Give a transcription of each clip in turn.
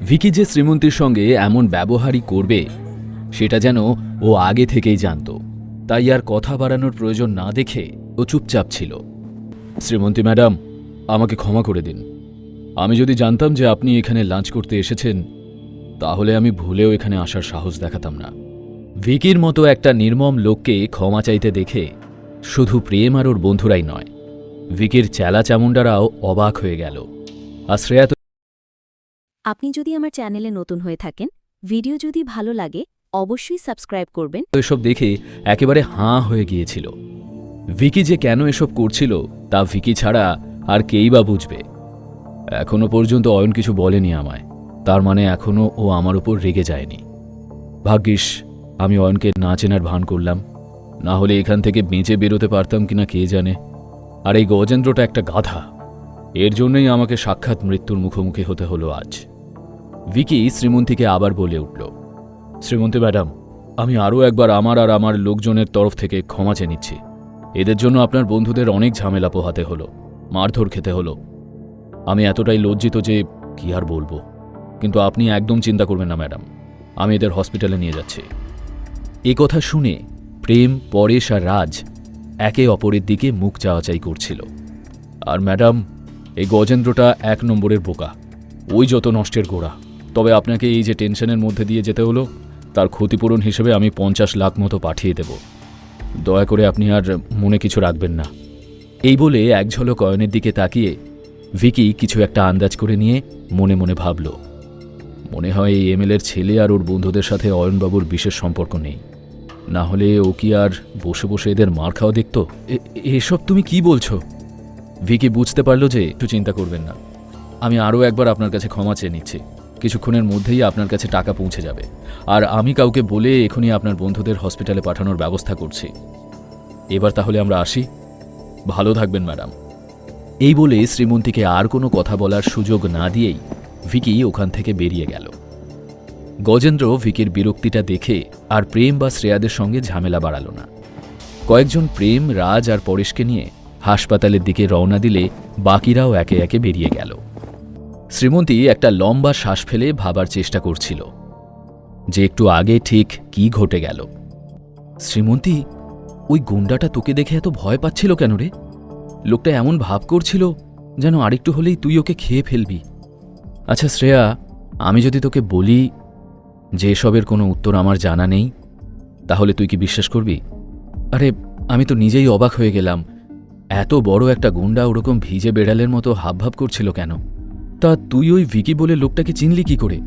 ভিকি যে শ্রীমন্তীর সঙ্গে এমন ব্যবহারই করবে, সেটা যেন ও আগে থেকেই জানত। তাই আর কথা বাড়ানোর প্রয়োজন না দেখে ও চুপচাপ ছিল। শ্রীমন্তী ম্যাডাম, আমাকে ক্ষমা করে দিন। আমি যদি জানতাম যে আপনি এখানে লাঞ্চ করতে এসেছেন, তাহলে আমি ভুলেও এখানে আসার সাহস দেখাতাম না। ভিকির মতো একটা নির্মম লোককে ক্ষমা চাইতে দেখে শুধু প্রেম আর ওর বন্ধুরাই নয়, ভিকির চেলা চামুন্ডারাও অবাক হয়ে গেল। আর শ্রেয়া আপনি যদি আমার চ্যানেলে নতুন হয়ে থাকেন, ভিডিও যদি ভালো লাগে, অবশ্যই সাবস্ক্রাইব করবেন। এসব দেখে একেবারে হাঁ হয়ে গিয়েছিল। ভিকি যে কেন এসব করছিল, তা ভিকি ছাড়া আর কেই বা বুঝবে। এখনও পর্যন্ত অয়ন কিছু বলেনি আমায়। তার মানে এখনও ও আমার উপর রেগে যায়নি। ভাগ্যিস, আমি অয়নকে না চেনার ভান করলাম। না হলে এখান থেকে বেঁচে বেরোতে পারতাম কিনা কে জানে। আর এই গজেন্দ্রটা একটা গাধা। এর জন্যই আমাকে সাক্ষাৎ মৃত্যুর মুখোমুখি হতে হলো আজ। ভিকি শ্রীমন্তীকে আবার বলে উঠল, শ্রীমন্তী ম্যাডাম, আমি আরও একবার আমার আর আমার লোকজনের তরফ থেকে ক্ষমা চেয়ে নিচ্ছি। এদের জন্য আপনার বন্ধুদের অনেক ঝামেলা পোহাতে হলো, মারধর খেতে হলো। আমি এতটাই লজ্জিত যে কি আর বলব, কিন্তু আপনি একদম চিন্তা করবেন না ম্যাডাম, আমি এদের হসপিটালে নিয়ে যাচ্ছি। এ কথা শুনে প্রেম, পরেশ আর রাজ একে অপরের দিকে মুখ চাওয়াচাই করছিল। আর ম্যাডাম, এই গজেন্দ্রটা এক নম্বরের বোকা, ওই যত নষ্টের গোড়া। তবে আপনাকে এই যে টেনশনের মধ্যে দিয়ে যেতে হলো, তার ক্ষতিপূরণ হিসেবে আমি পঞ্চাশ লাখ মতো পাঠিয়ে দেব। দয়া করে আপনি আর মনে কিছু রাখবেন না। এই বলে এক ঝলক অয়নের দিকে তাকিয়ে ভিকি কিছু একটা আন্দাজ করে নিয়ে মনে মনে ভাবল। মনে হয় এই এমএলএর ছেলে আর ওর বন্ধুদের সাথে অয়নবাবুর বিশেষ সম্পর্ক নেই। না হলে ও কি আর বসে বসে এদের মার খাওয়া দেখত? এসব তুমি কি বলছো? ভিকি বুঝতে পারল যে একটু চিন্তা করবেন না। আমি আরও একবার আপনার কাছে ক্ষমা চেয়ে নিচ্ছি। কিছুক্ষণের মধ্যেই আপনার কাছে টাকা পৌঁছে যাবে। আর আমি কাউকে বলে এখনই আপনার বন্ধুদের হসপিটালে পাঠানোর ব্যবস্থা করছি। এবার তাহলে আমরা আসি। ভালো থাকবেন, ম্যাডাম। এই বলে শ্রীমন্তীকে আর কোনো কথা বলার সুযোগ না দিয়েই ভিকি ওখান থেকে বেরিয়ে গেল। গজেন্দ্র ভিকির বিরক্তিটা দেখে আর প্রেম বা শ্রেয়াদের সঙ্গে ঝামেলা বাড়াল না। কয়েকজন প্রেম, রাজ আর পরেশকে নিয়ে হাসপাতালের দিকে রওনা দিলে বাকিরাও একে একে বেরিয়ে গেল। শ্রীমন্তী একটা লম্বা শ্বাস ফেলে ভাবার চেষ্টা করছিল। যে একটু আগে ঠিক কি ঘটে গেল। শ্রীমন্তী, ওই গুন্ডাটা তোকে দেখে এত ভয় পাচ্ছিল কেন রে? লোকটা এমন ভাব করছিল যেন আরেকটু হলেই তুই ওকে খেয়ে ফেলবি। আচ্ছা শ্রেয়া, আমি যদি তোকে বলি যে এসবের কোনো উত্তর আমার জানা নেই, তাহলে তুই কি বিশ্বাস করবি? আরে, আমি তো নিজেই অবাক হয়ে গেলাম। এত বড় একটা গুন্ডা ওরকম ভিজে বেড়ালের মতো হাবভাব করছিল কেন? তা তুই ওই ভিকি বলে লোকটাকে চিনলি কি করে?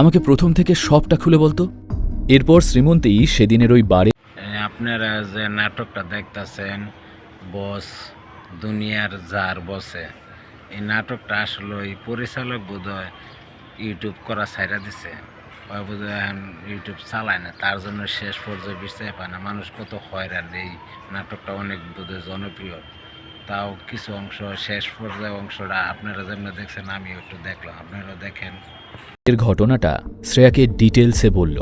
আমাকে প্রথম থেকে সবটা খুলে বলতো। এরপর শ্রীমন্তী সেদিনের ওই বারে আপনারা যে নাটকটা দেখতাছেন, বস, দুনিয়ার যার বসে। এই নাটকটা আসলে ওই পরিচালক বোধহয় ইউটিউব করা ছাইরা দিছে। ওই বোধহয় এখন ইউটিউব চালায় না, তার জন্য শেষ পর্যায়ে বিশ্বাস পায় না। মানুষ কত হয়রান, এই নাটকটা অনেক বোধহয় জনপ্রিয়। তাও কিছু অংশ শেষ পর্যায়ে অংশটা আপনারা যেমন দেখছেন আমি একটু দেখলাম। আপনারা দেখেন। এর ঘটনাটা শ্রেয়াকে ডিটেলসে বলল।